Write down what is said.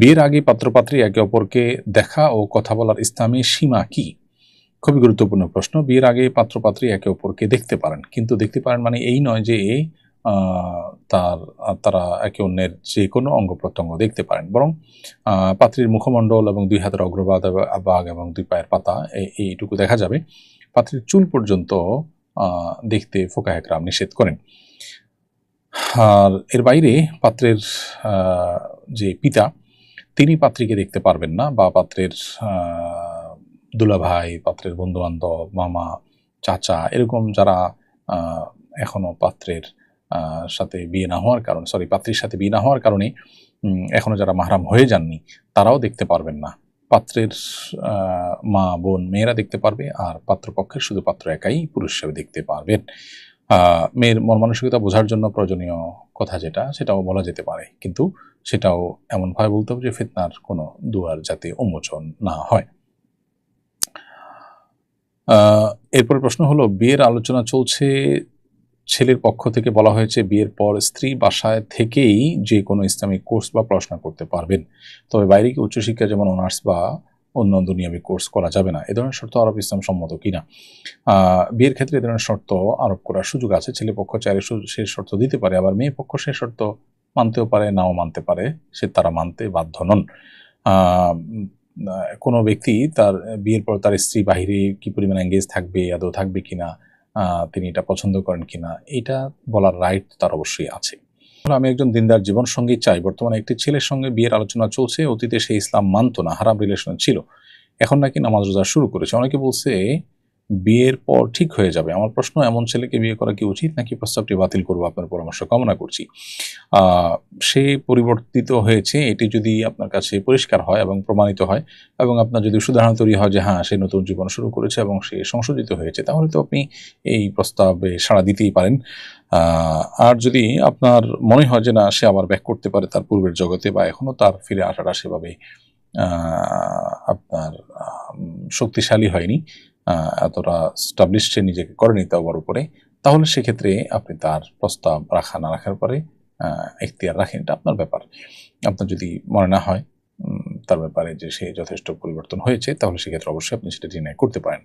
বিয়ের আগে পাত্রপাত্রী একে অপরকে দেখা ও কথা বলার ইসলামী সীমা কি? খুবই গুরুত্বপূর্ণ প্রশ্ন। বিয়ের আগে পাত্রপাত্রী একে অপরকে দেখতে পারেন। কিন্তু দেখতে পারেন মানে এই নয় যে তার, তারা একে অন্যের যে কোনো অঙ্গ প্রত্যঙ্গ দেখতে পারেন। বরং পাত্রীর মুখমণ্ডল এবং দুই হাতের অগ্রবাদ বাগ এবং দুই পায়ের পাতা এই- এইটুকু দেখা যাবে। পাত্রীর চুল পর্যন্ত দেখতে ফোকা একরাম নিষেধ করেন। আর এর বাইরে পাত্রের যে পিতা তিনি পাত্রীকে দেখতে পারবেন না বা পাত্রের দুলাভাই পাত্রের বন্ধু বান্ধব মামা চাচা এরকম যারা আহ, এখনও পাত্রের সাথে বিয়ে না হওয়ার কারণে সরি পাত্রীর সাথে বিয়ে না হওয়ার কারণে এখনও যারা মাহরাম হয়ে যাননি তারাও দেখতে পারবেন না। পাত্রের মা বোন মেয়েরা দেখতে পারবে আর পাত্রপক্ষের শুধু পাত্র একাই পুরুষ হিসেবে দেখতে পারবেন। মেয়ের মন মানসিকতা বোঝার জন্য প্রয়োজনীয় কথা যেটা, সেটাও বলা যেতে পারে। কিন্তু সেটাও এমনভাবে বলতে হবে যে, ফিতনার কোনো দুয়ার যাতে উন্মোচন না হয়। এরপরে প্রশ্ন হলো, বিয়ের আলোচনা চলছে, ছেলের পক্ষ থেকে বলা হয়েছে, বিয়ের পর স্ত্রী বাসায় থেকেই যে কোনো ইসলামিক কোর্স বা পড়াশোনা করতে পারবেন। তবে বাইরে কি উচ্চশিক্ষা যেমন অনার্স বা অন্য দুনিয়াবি কোর্স করা যাবে না। এ ধরনের শর্ত আরব ইসলাম সম্মত কিনা? বিয়ের ক্ষেত্রে এ ধরনের শর্ত আরোপ করার সুযোগ আছে। ছেলে পক্ষ চাইলে সু- শর্ত দিতে পারে, আবার মেয়ে পক্ষ সে শর্ত মানতেও পারে, নাও মানতে পারে, সে তারা মানতে বাধ্য নন। কোনো ব্যক্তি তার বিয়ের পর তার স্ত্রী বাহিরে কি পরিমাণ এঙ্গেজ থাকবে, আদৌ থাকবে কিনা তিনি এটা পছন্দ করেন কিনা, এটা বলার রাইট তার অবশ্যই আছে। আমি একজন দিনদার জীবন সঙ্গী চাই। বর্তমানে একটি ছেলের সঙ্গে বিয়ের আলোচনা চলছে, অতীতে সে ইসলাম মানত না, হারাম রিলেশন ছিল। এখন নাকি নামাজ রোজা শুরু করেছে। অনেকে বলছে বিয়ের পর ঠিক হয়ে যাবে। আমার প্রশ্ন, এমন ছেলেকে বিয়ে করা কি উচিত নাকি প্রস্তাবটি বাতিল করব আপনার পরামর্শ? কামনা করছি। সে পরিবর্তিত হয়েছে, এটি যদি আপনার কাছে পরিষ্কার হয় এবং প্রমাণিত হয় এবং আপনার যদি সুধারণা তৈরি হয় যে হ্যাঁ সে নতুন জীবন শুরু করেছে এবং সে সংশোধিত হয়েছে, তাহলে তো আপনি এই প্রস্তাবে সাড়া দিতেই পারেন। আর যদি আপনার মনে হয় যে না, সে আবার ব্যাক করতে পারে তার পূর্বের জগতে বা এখনও তার ফিরে আসাটা সেভাবে আপনার শক্তিশালী হয়নি এতটা স্টাবলিশ সে নিজেকে করেনি তার উপরে, তাহলে সেক্ষেত্রে আপনি তার প্রস্তাব রাখা না রাখার পরে এখতিয়ার রাখেন, এটা আপনার ব্যাপার। আপনার যদি মনে না হয় তার ব্যাপারে যে সে যথেষ্ট পরিবর্তন হয়েছে, তাহলে সেক্ষেত্রে অবশ্যই আপনি সেটা ডিনাই করতে পারেন।